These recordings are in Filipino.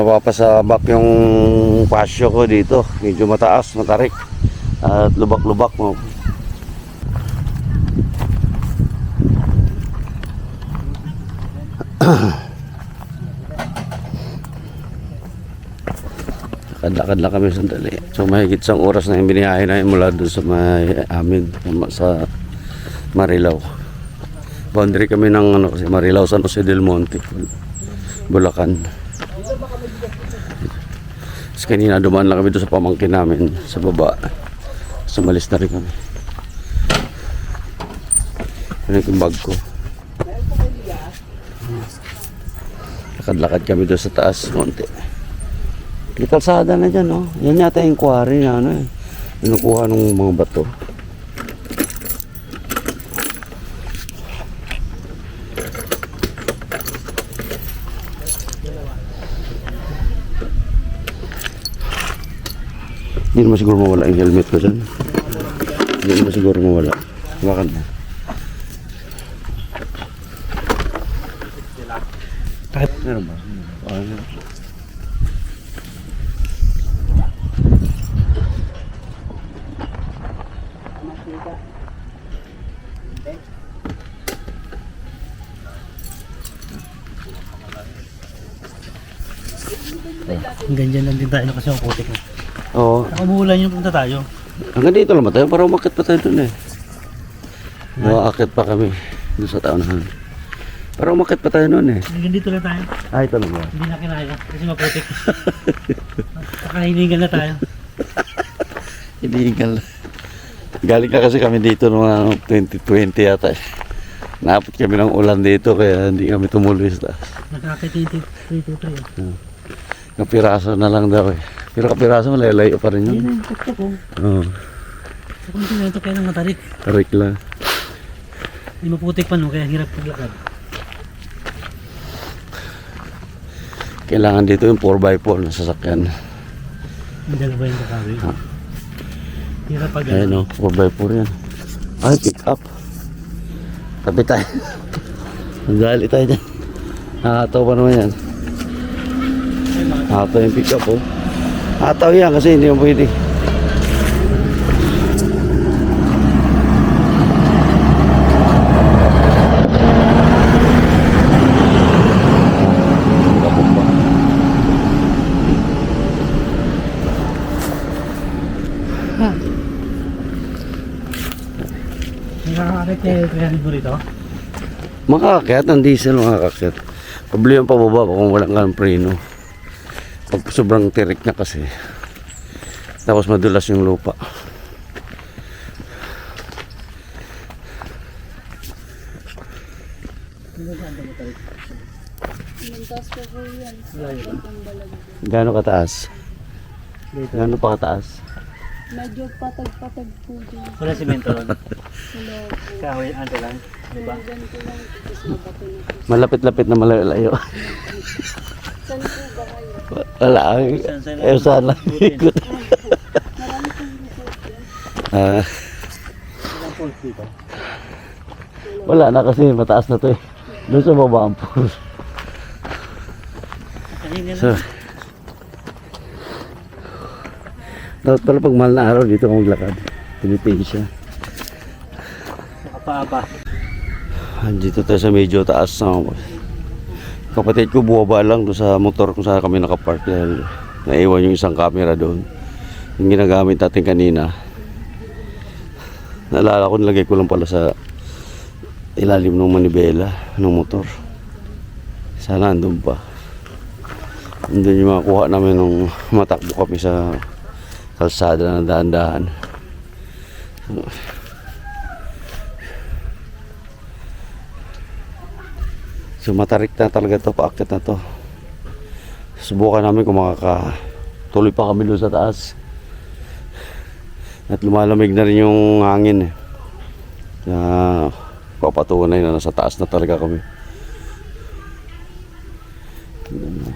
napapasabak yung pasyo ko dito. Medyo mataas, matarik. At lubak-lubak mo. Lakad-lakad lang kami sandali. So mahigit isang oras na yung biniyahe namin mula doon sa may amin sa Marilao. Boundary kami ng ano kasi Marilao San Jose del Monte. Bulacan. Tapos kanina dumaan lang kami doon sa pamangkin namin sa baba. Sumalis na rin kami. Ano yung bag ko? Lakad-lakad kami doon sa taas konti. May kalsada na dyan, no? Yan yata yung quarry na ano eh. Pinukuha ng mga bato. Hindi naman siguro mawala yung helmet ko dyan. Hindi naman siguro mawala. Bakit na? Kahit Meron ba? Ganyan lang din tayo kasi ang putik na. Oo. Nakumulan yung punta tayo. Hanggang dito lang ba tayo? Para umakit pa tayo dun eh. Umakit pa kami. Doon sa taunahan. Para umakit pa tayo nun eh. Hanggang dito lang tayo. Ay, ito lang ba? Hindi na kinaya kasi maputik. Nakahinigan na tayo. Illegal. Galing ka kasi kami dito noong ano, 2020 yata eh. Naapot kami ng ulan dito kaya hindi kami tumuloy sa taas. Nakakit 323. Kapiraso na lang daw eh. Pero kapiraso malalayo pa rin yun. na yung tuktok ko. Oo. Sa kung sinento kaya nang matarik. Tarik lang. Hindi maputik pa no kaya hirap paglakad. Kailangan dito yung 4x4 na sasakyan. Ang dalawa yung kakawin. Ha. Hirap pag Ayan o, 4x4 yan. Ay, pick up. Tabi tayo. Magdali tayo dyan. Nakataw pa naman yan. Nakataw yung pick up oh. Nakataw yan kasi hindi mo pwede. Nakakakit kaya 300 mo rito. Makakakyat, ang diesel makakakyat. Problema pa baba kung walang kang preno. Pag sobrang tirik na kasi. Tapos madulas yung lupa. Gaano kataas? Gaano pa kataas? Medyo patag-patag po din. Wala simento ron. Wala po. Kahoy, ano lang. Di ba? Ganito lang po. Tapos mabato na po. Malapit-lapit na malayo. Saan po ba kayo? Wala. ay- Saan- Eh, sana. Ikot. Marami pong resort yan. Ah, dito. wala na kasi mataas na to eh. Doon sa baba ang pool. Kanina So, lang. Dapat pala pag mahal na araw dito ka maglakad. Pinipili siya. Nakapaaba. Andito tayo sa medyo taas na kapatid ko buwaba lang doon sa motor kung saan kami nakapark dahil naiwan yung isang camera doon. Yung ginagamit natin kanina. Naalala ko nilagay ko lang pala sa ilalim ng manibela ng motor. Sana andun pa. Andun yung makuha namin nung matakbo kami sa kalsada na daan-daan. So matarik na talaga to, paakit na to. Subukan namin kung makakatuloy pa kami doon sa taas. At lumalamig na rin yung hangin eh. Kaya papatunay na nasa taas na talaga kami. Tingnan mo.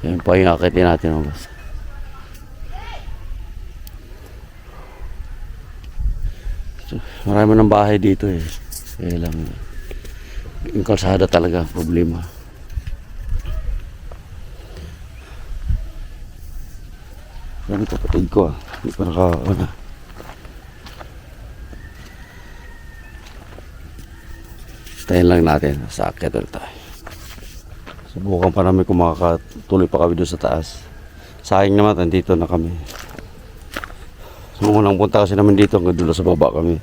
Yan pa yung akitin natin mga boss. Marami ng bahay dito eh. Kaya lang, yung kalsada talaga ang problema. Yan ang kapatid ko ah. Hindi pa naka, ano. Tayo lang natin. Sa akyat ulit tayo. Subukan pa namin kung makakatuloy pa kami doon sa taas. Sayang naman, nandito na kami. Nung unang punta kasi namin dito, hanggang dulo sa baba kami.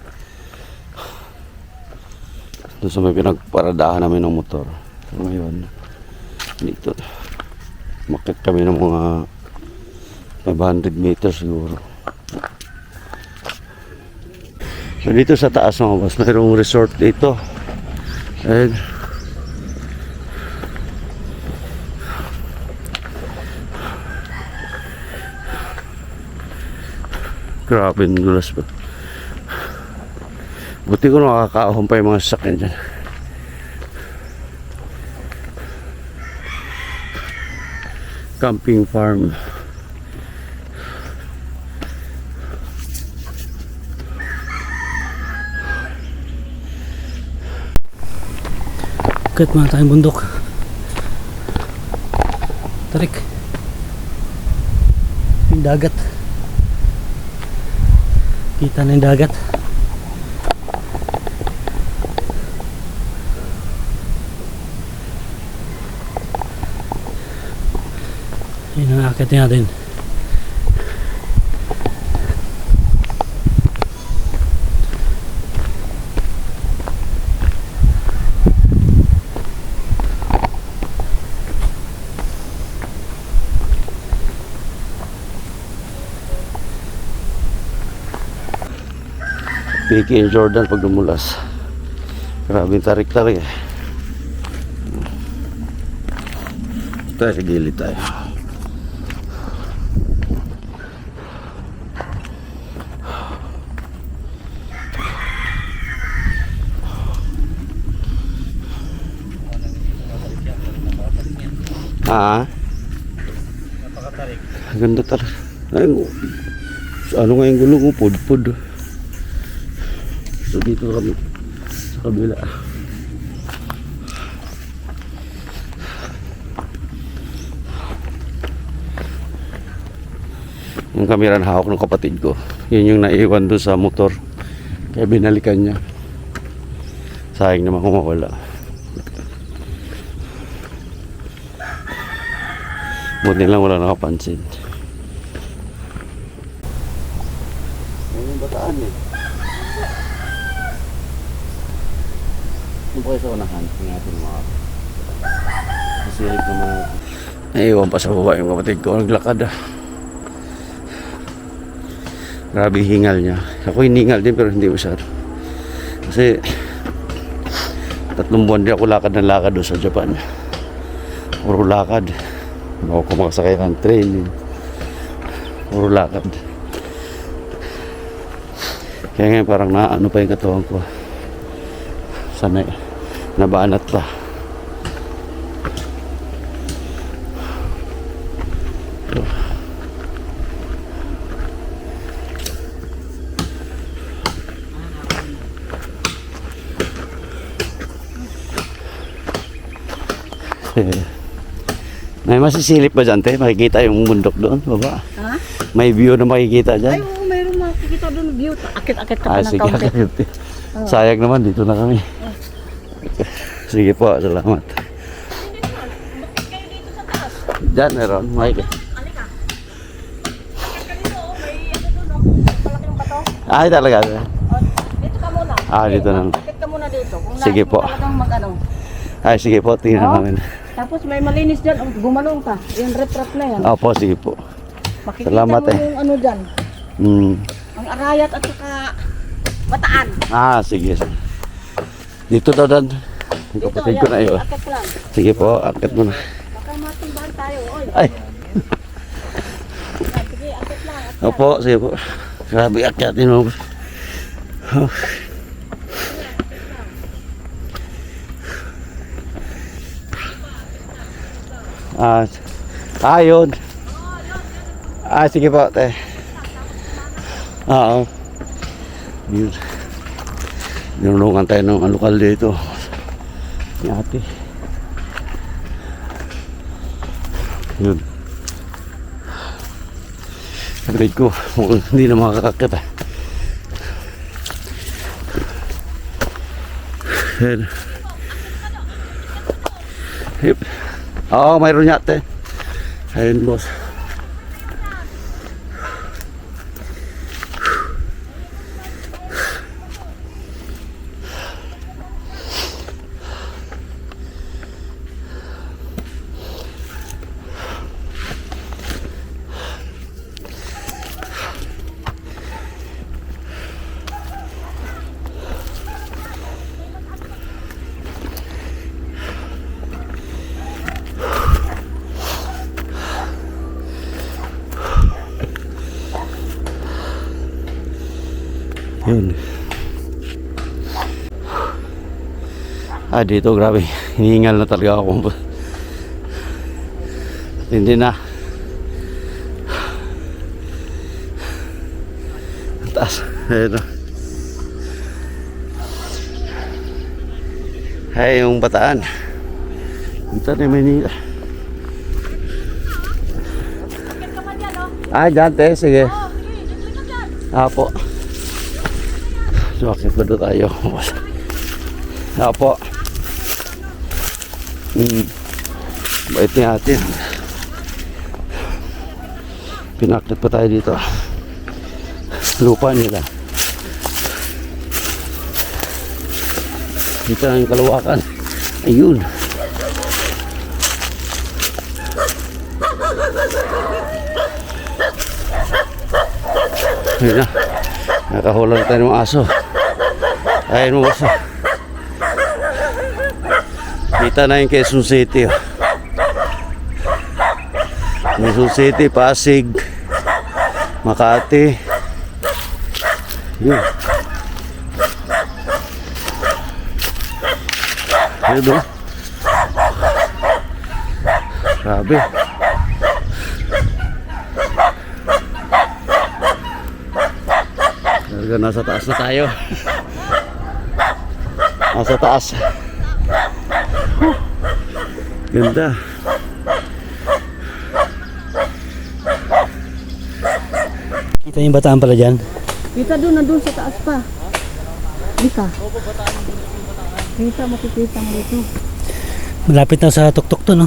Doon sa may pinagparadahan namin ng motor. So, ngayon, dito. Makit kami ng mga 500 meters siguro. So dito sa taas mga boss, mayroong resort dito. And Grabe ang dulas ba. Buti ko nakakaahon pa yung mga sasakyan dyan. Camping farm. Kat mga tayong bundok. Tarik. Yung. Kita na yung dagat. Yun ang akit natin. Picky and Jordan pag dumulas. Grabe tarik-tarik eh. Tayo sa gilid tayo. Ah. Ganda talaga. Ay, ano nga yung gulong ko? Pud-pud. So dito kami sa kabila. Yung kamera na hawak ng kapatid ko. Yun yung naiwan doon sa motor. Kaya binalikan niya. Sayang naman kung mawala. Buti lang wala nakapansin. Ayun yung bataan eh. Yung po kayo sa unahan, yung ating mga kasilip na mga naiwan pa sa baba yung kapatid ko, naglakad ah. Grabe hingal niya. Ako hiningal din pero hindi masyado. Kasi tatlong buwan din ako lakad ng lakad doon sa Japan. Puro lakad. Ako ko makasakay ng train. Puro lakad. Kaya ngayon parang naano pa yung katawan ko. Sanay. Nabanat pa. May masisilip ba dyan, te? Makikita yung bundok doon, baba. Ha? May view na makikita Ay, dyan. oo, mayroon makikita doon view. Akit-akit ka Ah, pa ng sige, kaunti. akit. Sayang naman, dito na kami. Sige po, salamat. Diyan, meron. Makikita. Ay, talaga. Dito ka muna. Ah, dito na. Akit ka muna dito. Kung Sige po. talagang mag-ano. Ay, sige po, tingnan Oh. namin. Tapos may malinis dyan. Oh, gumalong ka. Yung rep-rep na yan. Opo, sige po. Makikita salamat mo eh. yung ano dyan. Hmm. Ang arayat at saka bataan. Ah, sige. Dito daw dan. Dito, kapatid ko na yun. Akit lang. Sige po, akit mo na. Baka matumbahan tayo. Oy. Ay, Sige, akit lang. akit opo, sige po. Grabe akyatin mo. Oh. Ah, ah, yun. Ah, sige po, te. Oo. Yun. Nilunungan tayo ng alukal dito. Ni ate. Yun. Sabi ko, mukhang hindi na makakakit ah. Yan. Hip. Oo, mayroon yate. Ayun, boss. Yun. Ah, dito grabe. Hinihingal na talaga ako. Hindi na. Taas. Ayun. o. Ay, yung bataan. Dito na Manila. Ah, dyan, te. Sige. Apo. So, doon tayo? Apo. Hmm. Bait ni ate. Pinakit pa tayo dito. Lupa nila. Dito na yung kalawakan. Ayun. Ayun na. Nakahulan tayo ng aso. Ayun mo basta. Kita na yung Quezon City. Oh. Quezon City, Pasig, Makati. Yun. Yun oh. Grabe. Talaga nasa taas na tayo. Nasa taas. Ganda. Kita yung bataan pala dyan. Kita doon, nandun sa taas pa. Dika. Kita, makikita mo dito. Malapit na sa tuktok to, no?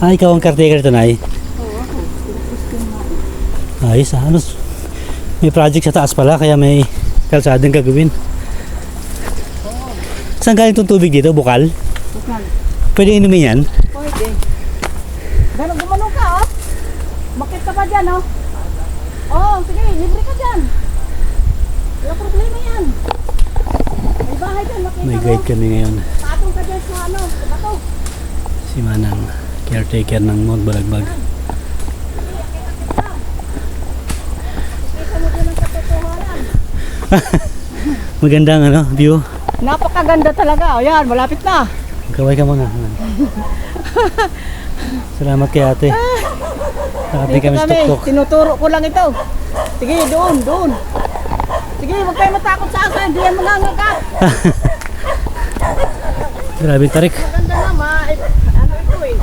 Ah, ikaw ang caretaker ito, Nay? Ayos ah. Ano, may project sa taas pala, kaya may kalsadang gagawin. Saan galing itong tubig dito? Bukal? Bukal. Pwede inumin yan? Pwede. Pero gumanong ka, oh. Bakit ka pa dyan, oh. Oh, sige, libre ka dyan. Wala problema yan. May bahay dyan, makita May guide kami ngayon. Patong ka dyan sa ano, bato. Si Manang, caretaker ng Mount Balagbag. Kita mo dyan ang katotohanan. Magandang ano, view. Napakaganda talaga. O yan, malapit na. Kaway ka muna. Salamat kay ate. Nakating kami sa tuktok. Tinuturo ko lang ito. Sige, doon, doon. Sige, huwag kayo matakot sa akin. Hindi yan mangangagat. Grabe tarik. Maganda na, ma. Ano ito eh.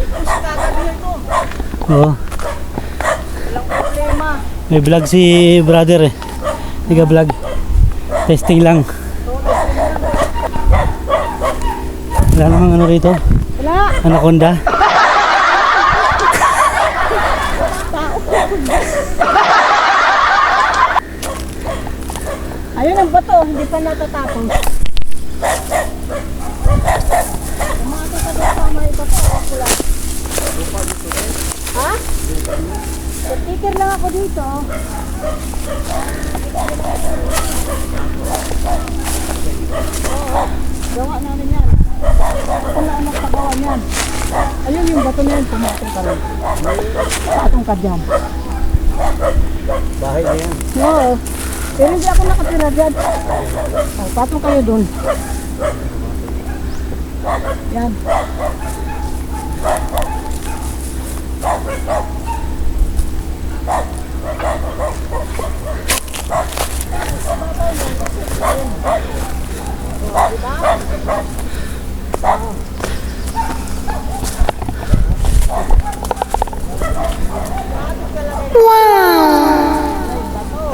Ito sa. Oo. May vlog si brother eh. Tiga vlog. Testing lang. Wala namang ano rito. Wala. Anaconda. Ayun ang bato. Hindi pa natatapos. Umato sa bato. May bato. Ha? Sticker lang ako dito. Oo. Gawa namin yan. Ako na ang nagpagawa niyan. Ayun yung bato na yan. Pumatong ka rin. Patong ka dyan. Bahay na yan. Oo. Pero hindi ako nakatira dyan. Oh, patong kayo dun. Yan.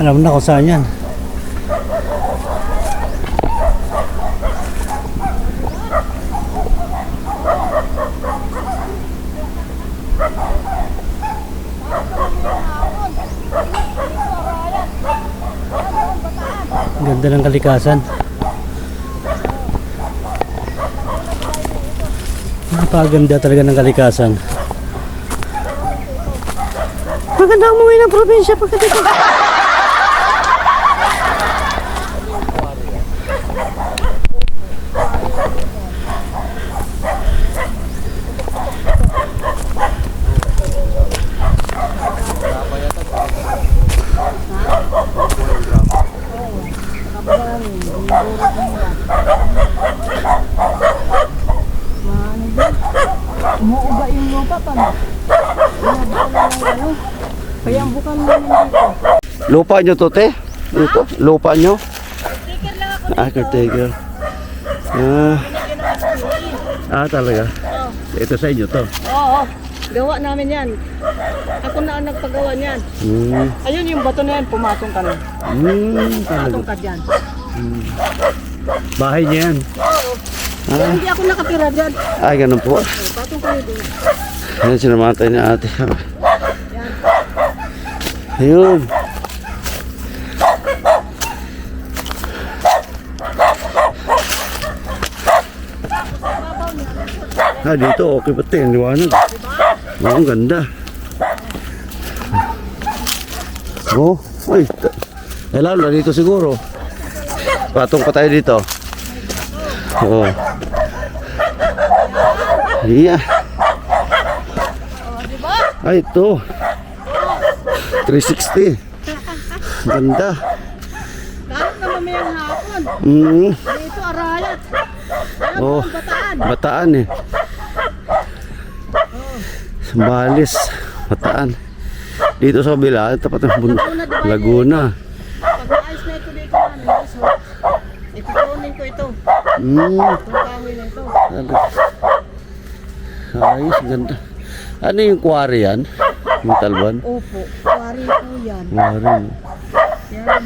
Alam na kung saan yan. Ganda ng kalikasan. Napakaganda talaga ng kalikasan. Maganda umuwi ng probinsya. Maano Umuuga yung lupa pa. ano. Kaya ang bukal namin dito. Lupa nyo to, te? Ito, lupa nyo? Ah, caretaker. Ah, ah talaga. Ito sa inyo to. Oo. Gawa namin yan. Ako na ang nagpagawa niyan. Hmm, Ayun yung bato na yan, pumatong ka na. hmm, talaga. Patong ka dyan. Bahay niya yan. Kaya hindi ako nakatira dyan. Ay, ganun po. Patong kayo doon. Ayan, sinamatay ni ate. Ayun. Ah, dito okay ito? Ang liwanag. Oo, ang ganda. Oh, ay. t- lalo na dito siguro. Patong pa tayo dito. Oo. Yeah. Ay, ito. 360. Ganda. Kahit na mamayang hapon. Mm. Dito arayat. Ayan Oh. bataan. Bataan eh. Balis. Bataan. Dito sa kabila, tapat ng bun- Laguna. Pag naayos na ito dito namin, resort. Itutunin ko ito. Mm. Ayos, ganda. Ano yung quarry yan? Yung talban? Opo. Wari po yan. Quarry. Yan.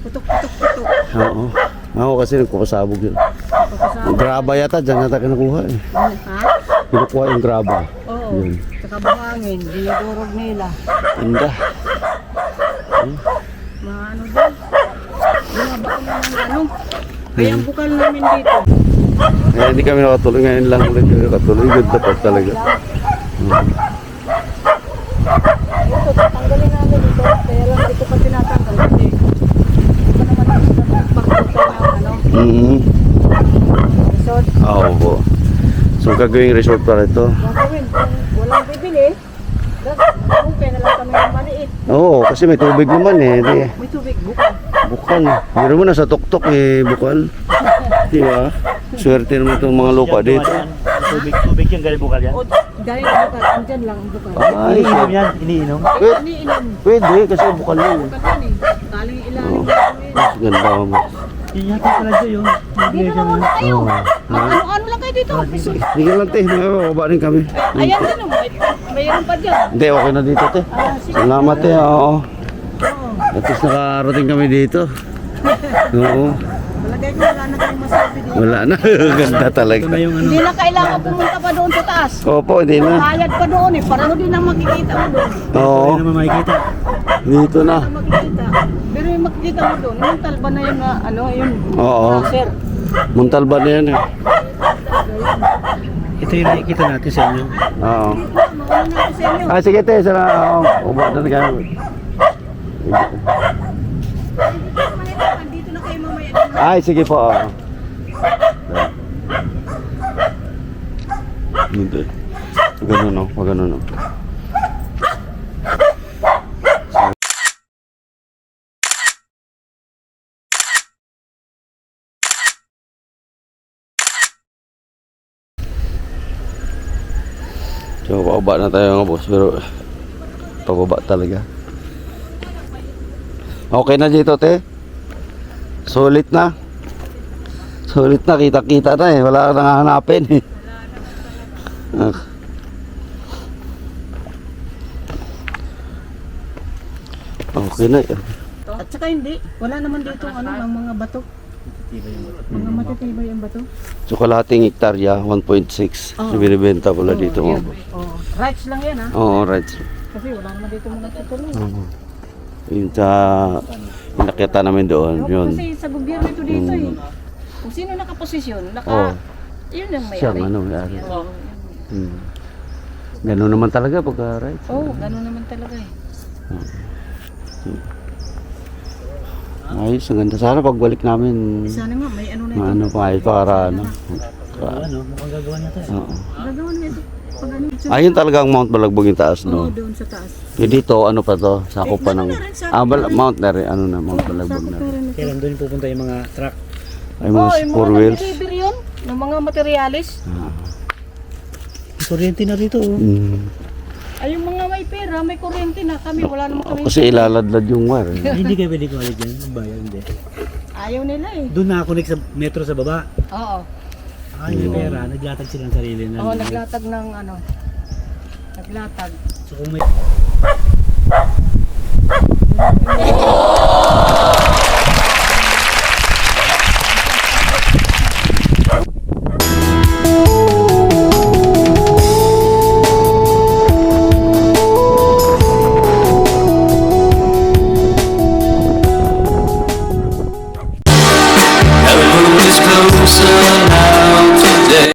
Putok, putok, putok. Oo. Ako kasi nagpapasabog yun. Pagkasama. Graba yata, dyan yata kinukuha eh. Ha? Kinukuha yung graba. Oo. Yun. Saka buhangin. Dinidurog nila. Ganda. Maano din. Bumaba ko na ng ano. Kaya ang bukal namin dito. Eh, hindi kami nakatuloy. Ngayon lang ulit kami nakatuloy. Ganda pa talaga. Ito, tatanggalin namin ito. Kaya lang dito pa tinatanggal. Kasi ito naman ano. Mm-hmm. Resort. Oo po. So, gagawing resort para ito. Gagawin. Walang bibili, okay na lang kami ng maliit. Oo, kasi may tubig naman eh. May tubig, bukal. Bukal. Meron mo na sa tuktok eh, bukal. Di ba? Swerte naman itong mga lupa dito. Tubig, tubig yung galing bukal yan. O, dahil ang bukal, andyan lang ang bukal. Ay, Iniinom yan, iniinom. Iniinom. pwede kasi bukal yun. Bukal yan eh. Taling ilalim Oo. namin. Ganda mo. Yun yata pala siya yun. Dito na muna kayo. Oo. Ano-ano lang kayo dito. Sige lang te, may bababa rin kami. Ayan din, oh, may, mayroon pa dyan. Hindi, okay na dito te. Ah. Salamat te, oo. Oo. At least nakarating kami dito. Oo, Malagay ko wala na tayong masabi dito. wala na. Ganda talaga. Na ano. Hindi na kailangan pumunta pa doon sa taas. Opo, hindi na. Bayad pa doon eh. Para din ang makikita mo doon. Oo, Hindi naman makikita. dito na. Makikita. Pero yung makikita mo doon, yung talba na yung ah, ano, yung Oo. sir. Muntalba na yan eh. Ito yung nakikita natin sa inyo. Oo. Na. Ah, sige te, sana ako. Ubo na kami. Ay, sige po. oo. Hindi. Ganun no, wag ganun no. So, pababa na tayo mga boss. Pero, pababa talaga. Okay na dito, te? Sulit na. Sulit na, kita-kita na eh. Wala nang hahanapin eh. Ah. Okay na eh. At saka hindi, wala naman dito ano, ng mga bato. Mga matitibay ang bato. Tsokolating hektarya, 1.6. Oo. So, binibenta pala dito Yan. boss. Oh, rights lang yan ha. Oo, right. Kasi wala naman dito mga tutulong. Oo. Yung sa yung nakita namin doon, No, yun. Kasi sa gobyerno ito dito Mm. eh. Kung sino nakaposisyon, naka, Oo. yun ang may Siyang ano, may-ari. Hmm. Ganun naman talaga pagka right. Oo, oh, gano'n naman talaga eh. Ayos, ang ganda. Sana pagbalik namin, Sana nga, may ano na ito. ano pa, ayos para ano. Para, Ano, mukhang gagawa na tayo. oo. Gagawin na ito. Ayun talagang Mount Balagbog yung taas, Oo, no? doon sa taas. Yung dito, ano pa to? Sakop pa ng... Eh, Ah, Bal- Mount na rin. Ano na, Mount Balagbog na rin. Kailan doon pupunta yung mga truck? Ay, mga Oo, yung four mga wheels. nag-deliver yun, ng mga materialis. Ah. Kuryente na rito oh. Mm. Ay, yung mga may pera, may kuryente na kami, wala naman kami. Kasi ilaladlad yung wire. eh. Hindi kayo pwede kumalit dyan. Ang bayan, hindi. Ayaw nila eh. Doon na-connect sa metro sa baba. Oo. Ay, yung pera, naglatag silang sarili na. Oo, naglatag ng ano. Naglatag. So kung may...